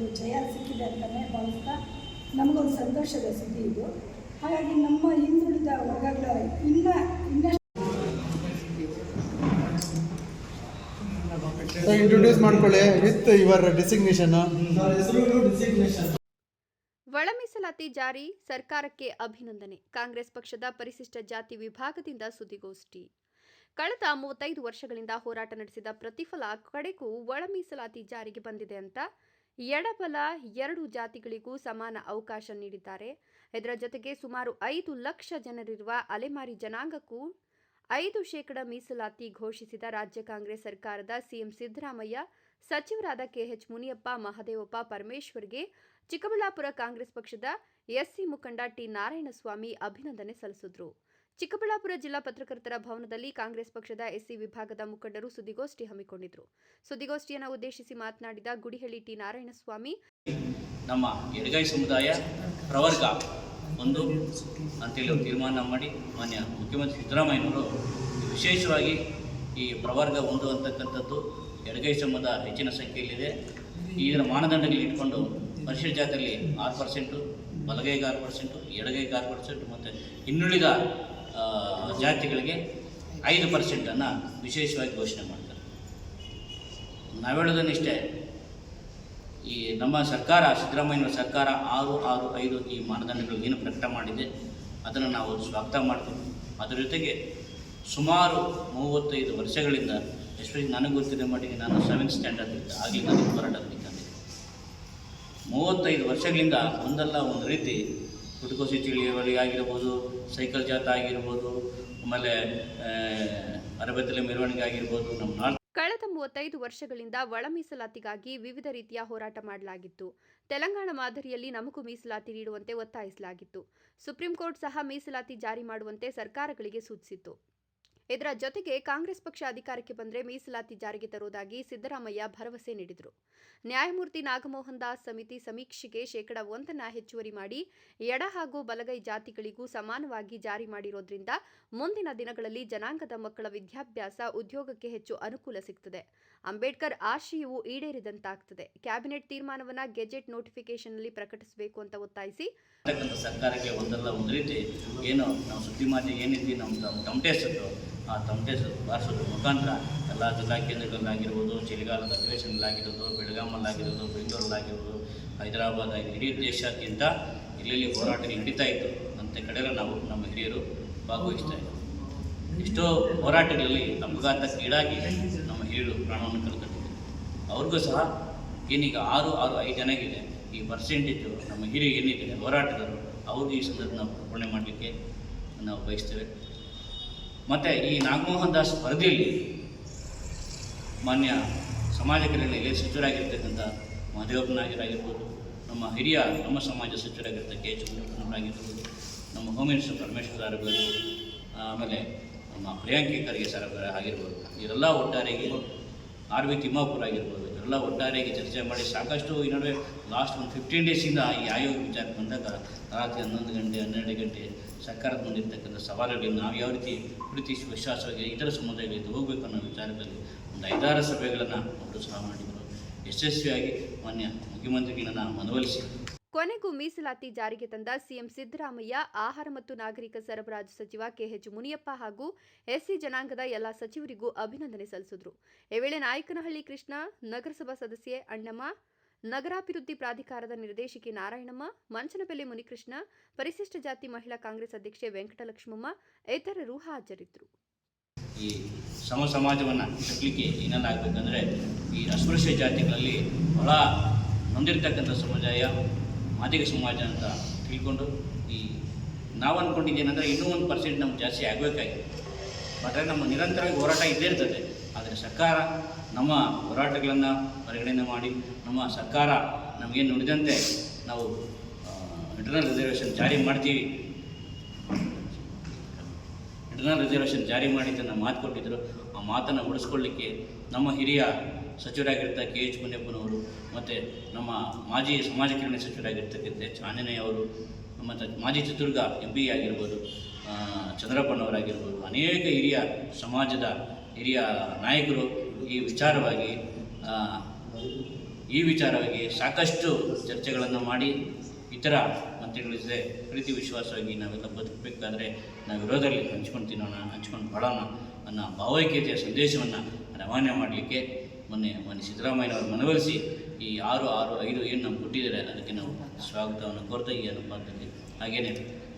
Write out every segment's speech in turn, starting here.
ಒಂದು ಜಯ ಸಿಕ್ಕಿದೆ ಅಂತಲೇ ಭಾವಿಸ್ತಾ ನಮಗೊಂದು ಸಂತೋಷದ ಸುದ್ದಿ ಇದು. ಹಾಗಾಗಿ ನಮ್ಮ ಹಿಂದುಳಿದ ವರ್ಗಗಳ ಇನ್ನ ಇನ್ನಷ್ಟು ಇಂಟ್ರೊಡ್ಯೂಸ್ ಮಾಡ್ಕೊಳ್ಳಿ ವಿತ್ ಯುವರ್ ಡೆಸಿಗ್ನೇಷನ್ ಒಳ ಮೀಸಲಾತಿ ಜಾರಿ ಸರ್ಕಾರಕ್ಕೆ ಅಭಿನಂದನೆ. ಕಾಂಗ್ರೆಸ್ ಪಕ್ಷದ ಪರಿಶಿಷ್ಟ ಜಾತಿ ವಿಭಾಗದಿಂದ ಸುದ್ದಿಗೋಷ್ಠಿ. ಕಳೆದ ಮೂವತ್ತೈದು ವರ್ಷಗಳಿಂದ ಹೋರಾಟ ನಡೆಸಿದ ಪ್ರತಿಫಲ ಕಡೆಗೂ ಒಳಮೀಸಲಾತಿ ಜಾರಿಗೆ ಬಂದಿದೆ ಅಂತ ಎಡಬಲ ಎರಡು ಜಾತಿಗಳಿಗೂ ಸಮಾನ ಅವಕಾಶ ನೀಡಿದ್ದಾರೆ. ಇದರ ಜೊತೆಗೆ ಸುಮಾರು ಐದು ಲಕ್ಷ ಜನರಿರುವ ಅಲೆಮಾರಿ ಜನಾಂಗಕ್ಕೂ ಐದು ಶೇಕಡ ಮೀಸಲಾತಿ ಘೋಷಿಸಿದ ರಾಜ್ಯ ಕಾಂಗ್ರೆಸ್ ಸರ್ಕಾರದ ಸಿಎಂ ಸಿದ್ದರಾಮಯ್ಯ, ಸಚಿವರಾದ ಕೆಎಚ್ ಮುನಿಯಪ್ಪ, ಮಹದೇವಪ್ಪ ಪರಮೇಶ್ವರ್ಗೆ ಚಿಕ್ಕಬಳ್ಳಾಪುರ ಕಾಂಗ್ರೆಸ್ ಪಕ್ಷದ ಎಸ್ಸಿ ಮುಖಂಡ ಟಿ ನಾರಾಯಣಸ್ವಾಮಿ ಅಭಿನಂದನೆ ಸಲ್ಲಿಸಿದ್ರು. ಚಿಕ್ಕಬಳ್ಳಾಪುರ ಜಿಲ್ಲಾ ಪತ್ರಕರ್ತರ ಭವನದಲ್ಲಿ ಕಾಂಗ್ರೆಸ್ ಪಕ್ಷದ ಎಸ್ಸಿ ವಿಭಾಗದ ಮುಖಂಡರು ಸುದ್ದಿಗೋಷ್ಠಿ ಹಮ್ಮಿಕೊಂಡಿದ್ರು. ಸುದ್ದಿಗೋಷ್ಠಿಯನ್ನು ಉದ್ದೇಶಿಸಿ ಮಾತನಾಡಿದ ಗುಡಿಹಳ್ಳಿ ಟಿ ನಾರಾಯಣಸ್ವಾಮಿ, ನಮ್ಮ ಎಡಗೈ ಸಮುದಾಯ ಪ್ರವರ್ಗ ಒಂದು ಅಂತೇಳಿ ತೀರ್ಮಾನ ಮಾಡಿ ಮಾನ್ಯ ಮುಖ್ಯಮಂತ್ರಿ ಸಿದ್ದರಾಮಯ್ಯನವರು ವಿಶೇಷವಾಗಿ ಈ ಪ್ರವರ್ಗ ಒಂದು ಅಂತಕ್ಕಂಥದ್ದು ಎಡಗೈ ಸಮುದಾಯ ಹೆಚ್ಚಿನ ಸಂಖ್ಯೆಯಲ್ಲಿದೆ. ಇದರ ಮಾನದಂಡಗಳು ಇಟ್ಕೊಂಡು ಪರಿಶಿಷ್ಟ ಜಾತಿಯಲ್ಲಿ ಆರು ಪರ್ಸೆಂಟು ಬಲಗೈಗೆ ಆರು ಪರ್ಸೆಂಟು ಎಡಗೈಗೆ ಆರು ಪರ್ಸೆಂಟು ಮತ್ತು ಇನ್ನುಳಿದ ಜಾತಿಗಳಿಗೆ ಐದು ಪರ್ಸೆಂಟನ್ನು ವಿಶೇಷವಾಗಿ ಘೋಷಣೆ ಮಾಡ್ತಾರೆ. ನಾವು ಹೇಳೋದನ್ನಿಷ್ಟೇ ಈ ನಮ್ಮ ಸರ್ಕಾರ ಸಿದ್ದರಾಮಯ್ಯ ಸರ್ಕಾರ ಆರು ಆರು ಐದು ಈ ಮಾನದಂಡಗಳು ಏನು ಪ್ರಕಟ ಮಾಡಿದೆ, ಅದನ್ನು ನಾವು ಸ್ವಾಗತ ಮಾಡ್ತೀವಿ. ಅದರ ಜೊತೆಗೆ ಸುಮಾರು ಮೂವತ್ತೈದು ವರ್ಷಗಳಿಂದ ಎಸ್ಪೆಷಲಿ ನನಗೆ ಗೊತ್ತಿದೆ ಮಟ್ಟಿಗೆ ನಾನು ಸೆವೆಂತ್ ಸ್ಟ್ಯಾಂಡರ್ಡ್ ಇದ್ದೆ ನಾನು ಹೋರಾಟ ಮೂವತ್ತೈದು ವರ್ಷಗಳಿಂದ ಒಂದಲ್ಲ ಒಂದು ರೀತಿ ಕುಟುಕೋಸಿ ಆಗಿರ್ಬೋದು, ಸೈಕಲ್ ಜಾಥಾ ಆಗಿರ್ಬೋದು, ಆಮೇಲೆ ಅರಬತ್ತಲೆ ಮೆರವಣಿಗೆ ಆಗಿರ್ಬೋದು, ನಮ್ಮ ಕಳೆದ ಮೂವತ್ತೈದು ವರ್ಷಗಳಿಂದ ಒಳ ಮೀಸಲಾತಿಗಾಗಿ ವಿವಿಧ ರೀತಿಯ ಹೋರಾಟ ಮಾಡಲಾಗಿತ್ತು. ತೆಲಂಗಾಣ ಮಾದರಿಯಲ್ಲಿ ನಮಗೂ ಮೀಸಲಾತಿ ನೀಡುವಂತೆ ಒತ್ತಾಯಿಸಲಾಗಿತ್ತು. ಸುಪ್ರೀಂ ಕೋರ್ಟ್ ಸಹ ಮೀಸಲಾತಿ ಜಾರಿ ಮಾಡುವಂತೆ ಸರ್ಕಾರಗಳಿಗೆ ಸೂಚಿಸಿತ್ತು. ಇದರ ಜೊತೆಗೆ ಕಾಂಗ್ರೆಸ್ ಪಕ್ಷ ಅಧಿಕಾರಕ್ಕೆ ಬಂದರೆ ಮೀಸಲಾತಿ ಜಾರಿಗೆ ತರುವುದಾಗಿ ಸಿದ್ದರಾಮಯ್ಯ ಭರವಸೆ ನೀಡಿದರು. ನ್ಯಾಯಮೂರ್ತಿ ನಾಗಮೋಹನ್ ದಾಸ್ ಸಮಿತಿ ಸಮೀಕ್ಷೆಗೆ ಶೇಕಡ ಒಂದನ್ನ ಹೆಚ್ಚುವರಿ ಮಾಡಿ, ಎಡ ಹಾಗೂ ಬಲಗೈ ಜಾತಿಗಳಿಗೂ ಸಮಾನವಾಗಿ ಜಾರಿ ಮಾಡಿರೋದ್ರಿಂದ ಮುಂದಿನ ದಿನಗಳಲ್ಲಿ ಜನಾಂಗದ ಮಕ್ಕಳ ವಿದ್ಯಾಭ್ಯಾಸ ಉದ್ಯೋಗಕ್ಕೆ ಹೆಚ್ಚು ಅನುಕೂಲ ಸಿಗ್ತದೆ. ಅಂಬೇಡ್ಕರ್ ಆಶಯವು ಈಡೇರಿದಂತಾಗ್ತದೆ. ಕ್ಯಾಬಿನೆಟ್ ತೀರ್ಮಾನವನ್ನ ಗೆಜೆಟ್ ನೋಟಿಫಿಕೇಶನ್ನಲ್ಲಿ ಪ್ರಕಟಿಸಬೇಕು ಅಂತ ಒತ್ತಾಯಿಸಿ ಸರ್ಕಾರಕ್ಕೆ ಒಂದಲ್ಲ, ಒಂದು ರೀತಿ ಏನು ನಾವು ಸುದ್ದಿ ಮಾತಿಗೆ ಏನಿದ್ದೀವಿ ನಮ್ಮ ತಮ್- ತಮಟೆ ಆ ಸುಟ್ಟು ಬಾರಿಸೋದ್ರ ಮುಖಾಂತರ ಎಲ್ಲ ಜಿಲ್ಲಾ ಕೇಂದ್ರಗಳಲ್ಲಾಗಿರ್ಬೋದು, ಚಳಿಗಾಲದ ಅಧಿವೇಶನಗಳಾಗಿರ್ಬೋದು ಬೆಳಗಾಮಲ್ಲಾಗಿರ್ಬೋದು ಬೆಂಗಳೂರಲ್ಲಾಗಿರ್ಬೋದು, ಹೈದರಾಬಾದ್ ಆಗಿ ಇಡೀ ದೇಶಾದ್ಯಂತ ಇಲ್ಲಿ ಹೋರಾಟ ನಡೀತಾ ಇತ್ತು ಅಂಥ ಕಡೆಲ್ಲ ನಾವು ನಮ್ಮ ಹಿರಿಯರು ಭಾಗವಹಿಸ್ತಾ ಇದ್ದರು ಎಷ್ಟೋ ಹೋರಾಟಗಳಲ್ಲಿ ಅಪಘಾತಕ್ಕೀಡಾಗಿ ನಮ್ಮ ಹಿರಿಯರು ಪ್ರಾಣವನ್ನು ಕಳ್ಕೊಂಡಿದ್ದಾರೆ ಅವ್ರಿಗೂ ಸಹ ಏನೀಗ ಆರು ಆರು, ಐದು ಜನಗಿದೆ. ಈ ಪರ್ಸೆಂಟೇಜು ನಮ್ಮ ಹಿರಿಯ ಏನಿದೆ ಹೋರಾಟಗಾರರು ಅವ್ರಿಗೆ ಈ ಸಂದರ್ಭ ನಾವು ಮಾಡಲಿಕ್ಕೆ ನಾವು ಬಯಸ್ತೇವೆ. ಮತ್ತು ಈ ನಾಗಮೋಹನ್ ದಾಸ್ ವರದಿಯಲ್ಲಿ ಮಾನ್ಯ ಸಮಾಜ ಕಲ್ಯಾಣ ಇಲಾಖೆ ಸಚಿವರಾಗಿರ್ತಕ್ಕಂಥ ನಮ್ಮ ಹಿರಿಯ, ನಮ್ಮ ಸಮಾಜ ಸಚಿವರಾಗಿರ್ತಕ್ಕ ಕೆ ಎಚ್ ನಮ್ಮ ಹೋಮ್ ಮಿನಿಸ್ಟರ್ ಪರಮೇಶ್ವರ್ ಆಗಿರ್ಬೋದು, ಆಮೇಲೆ ನಮ್ಮ ಪ್ರಿಯಾಂಕಿ ಖರ್ಗೆ ಸರ್ ಆಗಿರ್ಬೋದು ಇವರೆಲ್ಲ ಒಟ್ಟಾರೆಗೆ ಆರ್ ವಿ ತಿಮ್ಮಾಪುರ ಆಗಿರ್ಬೋದು ಇವರೆಲ್ಲ ಒಟ್ಟಾರೆಯಾಗಿ ಚರ್ಚೆ ಮಾಡಿ ಸಾಕಷ್ಟು ಈ ನಡುವೆ ಲಾಸ್ಟ್ ಒಂದು ಫಿಫ್ಟೀನ್ ಡೇಸಿಂದ ಈ ಆಯೋಗ ವಿಚಾರಕ್ಕೆ ಬಂದಾಗ ರಾತ್ರಿ ಹನ್ನೊಂದು ಗಂಟೆ, ಹನ್ನೆರಡು ಗಂಟೆ ಸರ್ಕಾರದ ಮುಂದಿರ್ತಕ್ಕಂಥ ಸವಾಲುಗಳಿಗೆ ನಾವು ಯಾವ ರೀತಿ ಪ್ರೀತಿ ವಿಶ್ವಾಸವಾಗಿ ಇತರ ಸಮುದಾಯಗಳಿಗೆ ಹೋಗಬೇಕು ಅನ್ನೋ ವಿಚಾರದಲ್ಲಿ ಒಂದು ಐದಾರು ಸಭೆಗಳನ್ನು ಅವರು ಸಹ ಮಾಡಿದರು. ಯಶಸ್ವಿಯಾಗಿ ಮಾನ್ಯ ಮುಖ್ಯಮಂತ್ರಿಗಳನ್ನು ಮನವೊಲಿಸಿ. ಕೊನೆಗೂ ಮೀಸಲಾತಿ ಜಾರಿಗೆ ತಂದ ಸಿಎಂ ಸಿದ್ದರಾಮಯ್ಯ, ಆಹಾರ ಮತ್ತು ನಾಗರಿಕ ಸರಬರಾಜು ಸಚಿವ ಕೆಎಚ್ ಮುನಿಯಪ್ಪ ಹಾಗೂ ಎಸ್ಸಿ ಜನಾಂಗದ ಎಲ್ಲ ಸಚಿವರಿಗೂ ಅಭಿನಂದನೆ ಸಲ್ಲಿಸಿದರು. ಈ ವೇಳೆ ನಾಯಕನಹಳ್ಳಿ ಕೃಷ್ಣ, ನಗರಸಭಾ ಸದಸ್ಯೆ ಅಣ್ಣಮ್ಮ, ನಗರಾಭಿವೃದ್ಧಿ ಪ್ರಾಧಿಕಾರದ ನಿರ್ದೇಶಕಿ ನಾರಾಯಣಮ್ಮ ಮಂಚನಬೆಲೆ ಮುನಿಕೃಷ್ಣ, ಪರಿಶಿಷ್ಟ ಜಾತಿ ಮಹಿಳಾ ಕಾಂಗ್ರೆಸ್ ಅಧ್ಯಕ್ಷೆ ವೆಂಕಟಲಕ್ಷ್ಮಮ್ಮ ಇತರರು ಹಾಜರಿದ್ದರು. ಈ ಸಮ ಸಮಾಜವನ್ನು ಕಟ್ಟಲಿಕ್ಕೆ ಏನೇನಾಗಬೇಕಂದ್ರೆ ಈ ಅಸ್ಪೃಶ್ಯ ಜಾತಿಗಳಲ್ಲಿ ಬಹಳ ಹೊಂದಿರತಕ್ಕಂಥ ಸಮುದಾಯ ಮಾದಿಗ ಸಮಾಜ ಅಂತ ತಿಳ್ಕೊಂಡು ಈ ನಾವು ಅಂದ್ಕೊಂಡಿದ್ದೇನೆಂದರೆ ಇನ್ನೂ ಒಂದು ಪರ್ಸೆಂಟ್ ನಮ್ಗೆ ಜಾಸ್ತಿ ಆಗಬೇಕಾಗಿದೆ ಆದರೆ ನಮ್ಮ ನಿರಂತರವಾಗಿ ಹೋರಾಟ ಇದ್ದೇ ಇರ್ತದೆ. ಆದರೆ ಸರ್ಕಾರ ನಮ್ಮ ಹೋರಾಟಗಳನ್ನು ಪರಿಗಣನೆ ಮಾಡಿ, ನಮ್ಮ ಸರ್ಕಾರ ನಮಗೇನು ನುಡಿದಂತೆ ನಾವು ಇಂಟರ್ನಲ್ ರಿಸರ್ವೇಷನ್ ಜಾರಿ ಮಾಡ್ತೀವಿ. ಇಂಟರ್ನಲ್ ರಿಸರ್ವೇಷನ್ ಜಾರಿ ಮಾಡಿ ಮಾಡಿದ್ದನ್ನು ಮಾತು ಕೊಟ್ಟಿದ್ದರು ಆ ಮಾತನ್ನು ಉಳಿಸ್ಕೊಳ್ಳಿಕ್ಕೆ ನಮ್ಮ ಹಿರಿಯ ಸಚಿವರಾಗಿರ್ತ ಕೆ ಎಚ್ ಮುನಿಯಪ್ಪನವರು ಮತ್ತು ನಮ್ಮ ಮಾಜಿ ಸಮಾಜ ಕಲ್ಯಾಣ ಸಚಿವರಾಗಿರ್ತಕ್ಕಂಥ ಎಚ್ ಆಂಜನೇಯ ಅವರು ಮತ್ತು ಮಾಜಿ ಚಿತ್ರದುರ್ಗ ಎಂ ಪಿ ಆಗಿರ್ಬೋದು ಚಂದ್ರಪ್ಪನವರಾಗಿರ್ಬೋದು, ಅನೇಕ ಹಿರಿಯ ಸಮಾಜದ ಹಿರಿಯ ನಾಯಕರು ಈ ವಿಚಾರವಾಗಿ ಈ ವಿಚಾರವಾಗಿ ಸಾಕಷ್ಟು ಚರ್ಚೆಗಳನ್ನು ಮಾಡಿ ಇತರ ಮಂತ್ರಿಗಳ ಜೊತೆ ಪ್ರೀತಿ ವಿಶ್ವಾಸವಾಗಿ ನಾವೆಲ್ಲ ಬದುಕಬೇಕಾದ್ರೆ ನಾವು ವಿರೋಧದಲ್ಲಿ ಹಂಚ್ಕೊಂಡು ತಿನ್ನೋಣ, ಹಂಚ್ಕೊಂಡು ಬಾಳೋಣ ಅನ್ನೋ ಭಾವೈಕ್ಯತೆಯ ಸಂದೇಶವನ್ನು ರವಾನೆ ಮಾಡಲಿಕ್ಕೆ ಮೊನ್ನೆ ಮೊನ್ನೆ ಸಿದ್ದರಾಮಯ್ಯನವರು ಮನವೊಲಿಸಿ ಈ ಆರು ಆರು ಐದು ಏನು ನಮ್ಗೆ ಕೊಟ್ಟಿದ್ದಾರೆ, ಅದಕ್ಕೆ ನಾವು ಸ್ವಾಗತವನ್ನು ಕೋರ್ತಾ ಈ ಅನುಪಾತದಲ್ಲಿ ಹಾಗೇನೆ,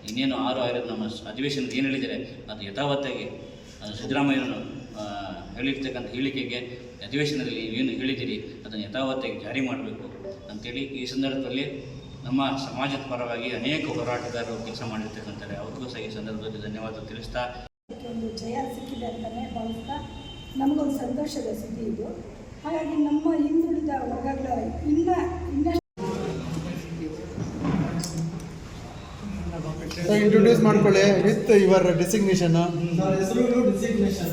ಇನ್ನೇನು ಆರು ಆರು ನಮ್ಮ ಅಧಿವೇಶನದ ಏನು ಹೇಳಿದರೆ ಅದು ಯಥಾವತ್ತಾಗಿ ಅದು ಸಿದ್ದರಾಮಯ್ಯನವರು ಹೇಳಿರ್ತಕ್ಕಂಥ ಹೇಳಿಕೆಗೆ ಅಧಿವೇಶನದಲ್ಲಿ ಏನು ಹೇಳಿದ್ದೀರಿ, ಅದನ್ನು ಯಥಾವತ್ತಾಗಿ ಜಾರಿ ಮಾಡಬೇಕು ಅಂತೇಳಿ ಈ ಸಂದರ್ಭದಲ್ಲಿ ನಮ್ಮ ಸಮಾಜದ ಪರವಾಗಿ ಅನೇಕ ಹೋರಾಟಗಾರರು ಕೆಲಸ ಮಾಡಿರ್ತಕ್ಕಂಥ ಅವ್ರಿಗೂ ಸಹ ಈ ಸಂದರ್ಭದಲ್ಲಿ ಧನ್ಯವಾದ ತಿಳಿಸ್ತಾ. ಒಂದು ಜಯ ಸಿಕ್ಕಿದೆ ಅಂತಲೇ ಭಾವಿಸ್ತಾ, ನಮಗೊಂದು ಸಂತೋಷದ ಸುದ್ದಿ ಇದು. ಹಾಗಾಗಿ ನಮ್ಮ ಹಿಂದುಳಿದ ವರ್ಗಗಳ ಇನ್ನ ಇನ್ನಷ್ಟು ಇಂಟ್ರೊಡ್ಯೂಸ್ ಮಾಡ್ಕೊಳ್ಳಿ ವಿತ್ ಯುವರ್ ಡಿಸಿಗ್ನೇಷನ್ ನನ್ನ ಹೆಸರು ಡಿಸಿಗ್ನೇಷನ್